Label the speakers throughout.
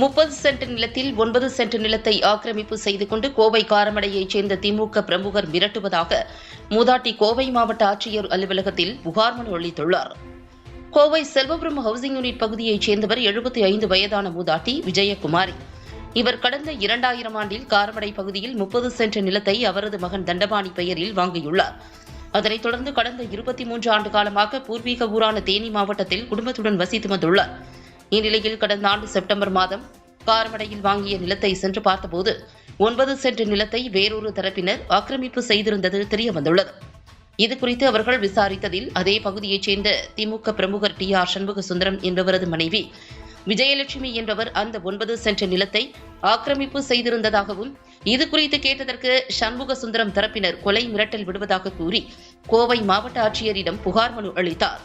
Speaker 1: முப்பது சென்ட் நிலத்தில் ஒன்பது சென்ட் நிலத்தை ஆக்கிரமிப்பு செய்து கொண்டு கோவை காரமடையைச் சேர்ந்த திமுக பிரமுகர் மிரட்டுவதாக மூதாட்டி கோவை மாவட்ட ஆட்சியர் அலுவலகத்தில் புகார் மனு அளித்துள்ளார். கோவை செல்வபுரம் ஹவுசிங் யூனிட் பகுதியைச் சேர்ந்தவர் எழுபத்தி ஐந்து வயதான மூதாட்டி விஜயகுமாரி. இவர் கடந்த இரண்டாயிரம் ஆண்டில் காரமடை பகுதியில் முப்பது சென்ட் நிலத்தை அவரது மகன் தண்டபாணி பெயரில் வாங்கியுள்ளார். அதனைத் தொடர்ந்து கடந்த இருபத்தி மூன்று ஆண்டு காலமாக பூர்வீக ஊரான தேனி மாவட்டத்தில் குடும்பத்துடன் வசித்து வந்துள்ளார். இந்நிலையில் கடந்த ஆண்டு செப்டம்பர் மாதம் காரமடையில் வாங்கிய நிலத்தை சென்று பார்த்தபோது ஒன்பது சென்ட் நிலத்தை வேறொரு தரப்பினர் ஆக்கிரமிப்பு செய்திருந்தது தெரியவந்துள்ளது. இதுகுறித்து அவர்கள் விசாரித்ததில் அதே பகுதியைச் சேர்ந்த திமுக பிரமுகர் டி ஆர் சண்முக சுந்தரம் என்பவரது மனைவி விஜயலட்சுமி என்பவர் அந்த ஒன்பது சென்ட் நிலத்தை ஆக்கிரமிப்பு செய்திருந்ததாகவும் இது குறித்து கேட்டதற்கு சண்முக சுந்தரம் தரப்பினர் கொலை மிரட்டல் விடுவதாக கூறி கோவை மாவட்ட ஆட்சியரிடம் புகார் மனு அளித்தார்.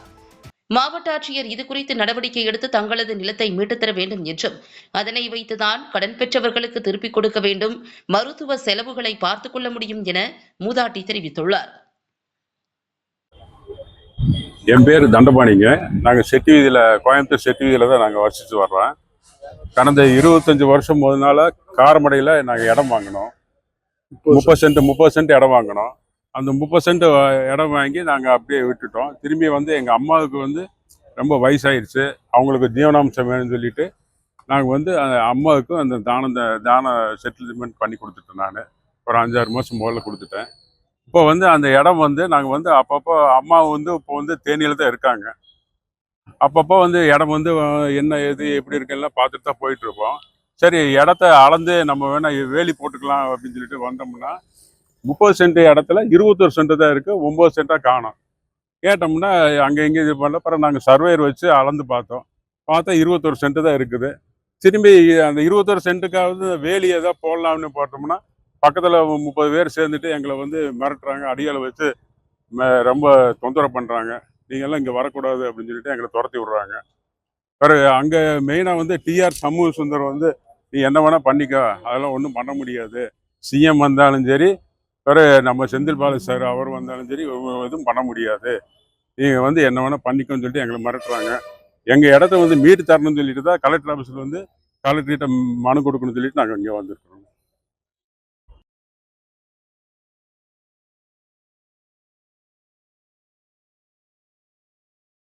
Speaker 1: மாவட்ட ஆட்சியர் இதுகுறித்து நடவடிக்கை எடுத்து தங்களது நிலத்தை மீட்டுத்தர வேண்டும் என்றும் அதனை வைத்துதான் கடன் பெற்றவர்களுக்கு திருப்பிக் கொடுக்க வேண்டும் மருத்துவ செலவுகளை பார்த்துக் கொள்ள முடியும் என மூதாட்டி தெரிவித்துள்ளார்.
Speaker 2: என் பேர் தண்டபாணிங்க. நாங்கள் செட்டி வீதியில் கோயம்புத்தூர் செட்டி வீதியில் தான் நாங்கள் வசித்து வர்றோம். கடந்த இருபத்தஞ்சி வருஷம் முதனால காரமடையில் நாங்கள் இடம் வாங்கினோம். முப்பது சென்ட் முப்பது சென்ட் இடம் வாங்கினோம். அந்த முப்பது சென்ட் இடம் வாங்கி நாங்கள் அப்படியே விட்டுட்டோம். திரும்பி வந்து எங்கள் அம்மாவுக்கு வந்து ரொம்ப வயசாயிருச்சு. அவங்களுக்கு ஜீவனாம்சம் வேணும்னு சொல்லிட்டு நாங்கள் வந்து அம்மாவுக்கும் அந்த தான தான செட்டில்மெண்ட் பண்ணி கொடுத்துட்டேன் நான். ஒரு அஞ்சாறு மாதம் முதல்ல கொடுத்துட்டேன். இப்போ வந்து அந்த இடம் வந்து நாங்கள் வந்து அப்பப்போ அம்மா வந்து இப்போ வந்து தேனியில் தான் இருக்காங்க. அப்பப்போ வந்து இடம் வந்து என்ன எது எப்படி இருக்குல்லாம் பார்த்துட்டு தான் போயிட்டுருப்போம் சரி இடத்த அளந்து நம்ம வேணால் வேலி போட்டுக்கலாம் அப்படின்னு சொல்லிட்டு வந்தோம்னா முப்பது சென்ட் இடத்துல இருபத்தொரு சென்ட் தான் இருக்குது ஒம்பது சென்ட்டாக காணோம். கேட்டோம்னா அங்கே இங்கே இது பண்ணல. அப்புறம் நாங்கள் சர்வேர் வச்சு அளந்து பார்த்தோம். பார்த்தா இருபத்தொரு சென்ட் தான் இருக்குது. திரும்பி அந்த இருபத்தொரு சென்ட்டுக்காவது வேலி ஏதாவது போடலாம்னு பார்த்தோம்னா பக்கத்தில் முப்பது பேர் சேர்ந்துட்டு எங்களை வந்து மிரட்டுறாங்க. அடியால் வச்சு ம- ரொம்ப தொந்தரவு பண்ணுறாங்க நீங்கள்லாம் இங்கே வரக்கூடாது அப்படின்னு சொல்லிட்டு எங்களை துரத்தி விட்றாங்க. பிறகு அங்கே மெயினாக வந்து டிஆர் சமூக சுந்தர் வந்து நீ என்ன வேணால் பண்ணிக்கோ. அதெல்லாம் ஒன்றும் பண்ண முடியாது. சிஎம் வந்தாலும் சரி வேறு நம்ம செந்தில் பாலு சார் அவர் வந்தாலும் சரி எதுவும் பண்ண முடியாது. நீங்கள் வந்து என்ன வேணால் பண்ணிக்கோன்னு சொல்லிட்டு எங்களை மிரட்டுறாங்க. எங்கள் இடத்த வந்து மீட்டு தரணும்னு சொல்லிட்டு தான் கலெக்டர் ஆஃபீஸில் வந்து கலெக்டர்கிட்ட மனு கொடுக்கணும்னு சொல்லிட்டு நாங்கள் இங்கே வந்திருக்கிறோம்.